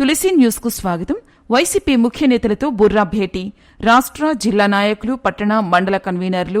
తులసి న్యూస్కు స్వాగతం. వైసీపీ ముఖ్య నేతలతో బుర్రా భేటీ. రాష్ట్ర జిల్లా నాయకులు పట్టణ మండల కన్వీనర్లు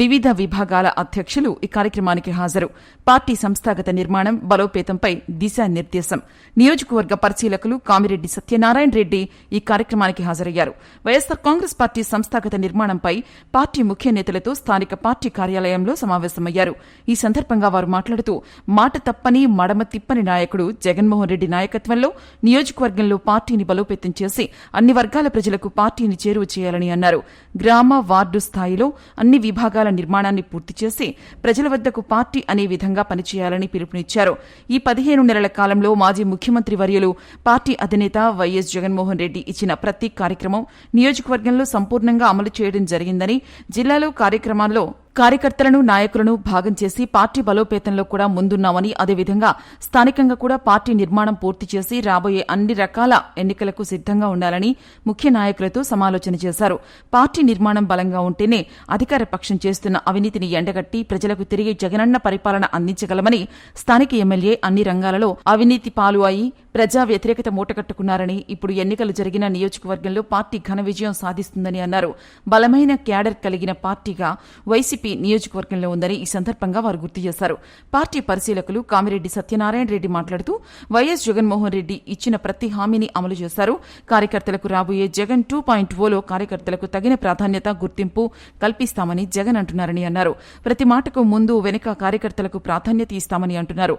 వివిధ విభాగాల అధ్యక్షులు ఈ కార్యక్రమానికి హాజరు. పార్టీ సంస్థాగత నిర్మాణం బలోపేతంపై దిశానిర్దేశం. నియోజకవర్గ పరిశీలకులు కామిరెడ్డి సత్యనారాయణ రెడ్డి ఈ కార్యక్రమానికి హాజరయ్యారు. వైఎస్సార్ కాంగ్రెస్ పార్టీ సంస్థాగత నిర్మాణంపై పార్టీ ముఖ్య నేతలతో స్థానిక పార్టీ కార్యాలయంలో సమావేశమయ్యారు. ఈ సందర్భంగా వారు మాట్లాడుతూ మాట తప్పని మడమ తిప్పని నాయకుడు జగన్మోహన్ రెడ్డి నాయకత్వంలో నియోజకవర్గంలో పార్టీని బలోపేతం చేసి అన్ని వర్గాల ప్రజలకు పార్టీని చేరువ చేయాలని అన్నారు. గ్రామ వార్డు స్థాయిలో అన్ని విభాగాల నిర్మాణాన్ని పూర్తి చేసి ప్రజల వద్దకు పార్టీ అనే విధంగా పనిచేయాలని పిలుపునిచ్చారు. ఈ పదిహేను నెలల కాలంలో మాజీ ముఖ్యమంత్రి వర్యులు పార్టీ అధినేత వైఎస్ జగన్మోహన్ రెడ్డి ఇచ్చిన ప్రతి కార్యక్రమం నియోజకవర్గంలో సంపూర్ణంగా అమలు చేయడం జరిగిందని జిల్లాలో కార్యక్రమాల్లో కార్యకర్తలను నాయకులను భాగం చేసి పార్టీ బలోపేతంలో కూడా ముందున్నామని అదేవిధంగా స్థానికంగా కూడా పార్టీ నిర్మాణం పూర్తి చేసి రాబోయే అన్ని రకాల ఎన్నికలకు సిద్దంగా ఉండాలని ముఖ్య నాయకులతో సమాలోచన చేశారు. పార్టీ నిర్మాణం బలంగా ఉంటేనే అధికార పక్షం చేస్తున్న అవినీతిని ఎండగట్టి ప్రజలకు తిరిగి జగనన్న పరిపాలన అందించగలమని స్థానిక ఎమ్మెల్యే అన్ని రంగాలలో అవినీతి పాలు అయి ప్రజా వ్యతిరేకత మూటకట్టుకున్నారని ఇప్పుడు ఎన్నికలు జరిగిన నియోజకవర్గంలో పార్టీ ఘన విజయం సాధిస్తుందని అన్నారు. బలమైన క్యాడర్ కలిగిన పార్టీగా వైసీపీ నియోజకవర్గంలో ఉందని ఈ సందర్భంగా వారు గుర్తు చేశారు. పార్టీ పరిశీలకులు కామిరెడ్డి సత్యనారాయణ రెడ్డి మాట్లాడుతూ వైఎస్ జగన్మోహన్ రెడ్డి ఇచ్చిన ప్రతి హామీని అమలు చేశారు. కార్యకర్తలకు రాబోయే జగన్ టూ పాయింట్ ఓలో కార్యకర్తలకు తగిన ప్రాధాన్యత గుర్తింపు కల్పిస్తామని జగన్ అంటున్నారని అన్నారు. ప్రతి మాటకు ముందు వెనుక కార్యకర్తలకు ప్రాధాన్యత ఇస్తామని అంటున్నారు.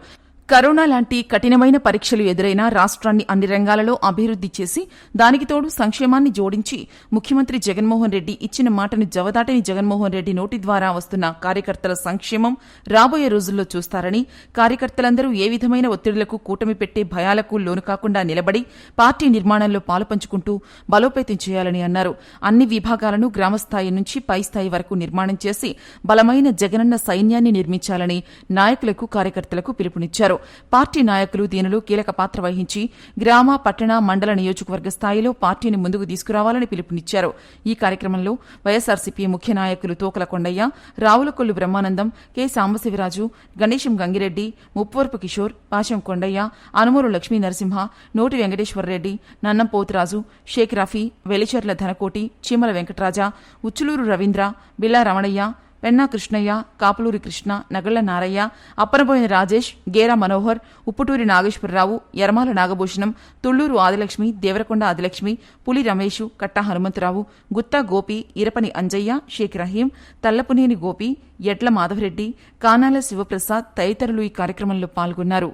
కరోనా లాంటి కఠినమైన పరీక్షలు ఎదురైనా రాష్ట్రాన్ని అన్ని రంగాలలో అభివృద్ది చేసి దానికి తోడు సంక్షేమాన్ని జోడించి ముఖ్యమంత్రి జగన్మోహన్ రెడ్డి ఇచ్చిన మాటను జవదాటని జగన్మోహన్ రెడ్డి నోటి ద్వారా వస్తున్న కార్యకర్తల సంక్షేమం రాబోయే రోజుల్లో చూస్తారని కార్యకర్తలందరూ ఏ విధమైన ఒత్తిడులకు కూటమి పెట్టే భయాలకు లోను కాకుండా నిలబడి పార్టీ నిర్మాణంలో పాలుపంచుకుంటూ బలోపేతం చేయాలని అన్నారు. అన్ని విభాగాలను గ్రామస్థాయి నుంచి పై స్థాయి వరకు నిర్మాణం చేసి బలమైన జగనన్న సైన్యాన్ని నిర్మించాలని నాయకులకు కార్యకర్తలకు పిలుపునిచ్చారు. పార్టీ నాయకులు దీనిలో కీలక పాత్ర వహించి గ్రామ పట్టణ మండల నియోజకవర్గ స్థాయిలో పార్టీని ముందుకు తీసుకురావాలని పిలుపునిచ్చారు. ఈ కార్యక్రమంలో వైఎస్సార్సీపీ ముఖ్య నాయకులు తోకల కొండయ్య రావులకొల్లు బ్రహ్మానందం కె. సాంబశివరాజు గణేశం గంగిరెడ్డి ముప్పవరపు కిషోర్ పాశం కొండయ్య అనుమూరు లక్ష్మీ నరసింహ నోటి వెంకటేశ్వరరెడ్డి నన్నం పోతురాజు షేక్ రఫీ వెలిచెర్ల ధనకోటి చీమల వెంకటరాజ ఉచ్చులూరు రవీంద్ర బిల్లా రమణయ్య పెన్నా కృష్ణయ్య కాపులూరి కృష్ణ నగళ్ళ నారయ్య అప్పనబోయిన రాజేష్ గేరా మనోహర్ ఉప్పుటూరి నాగేశ్వరరావు యరమాల నాగభూషణం తుళ్ళూరు ఆదిలక్ష్మి దేవరకొండ ఆదిలక్ష్మి పులి రమేష్ కట్టా హనుమంతరావు గుత్తా గోపి ఇరపని అంజయ్య షేక్ రహీం తల్లపునేని గోపి ఎడ్ల మాధవరెడ్డి కానాల శివప్రసాద్ తదితరులు ఈ కార్యక్రమంలో పాల్గొన్నారు.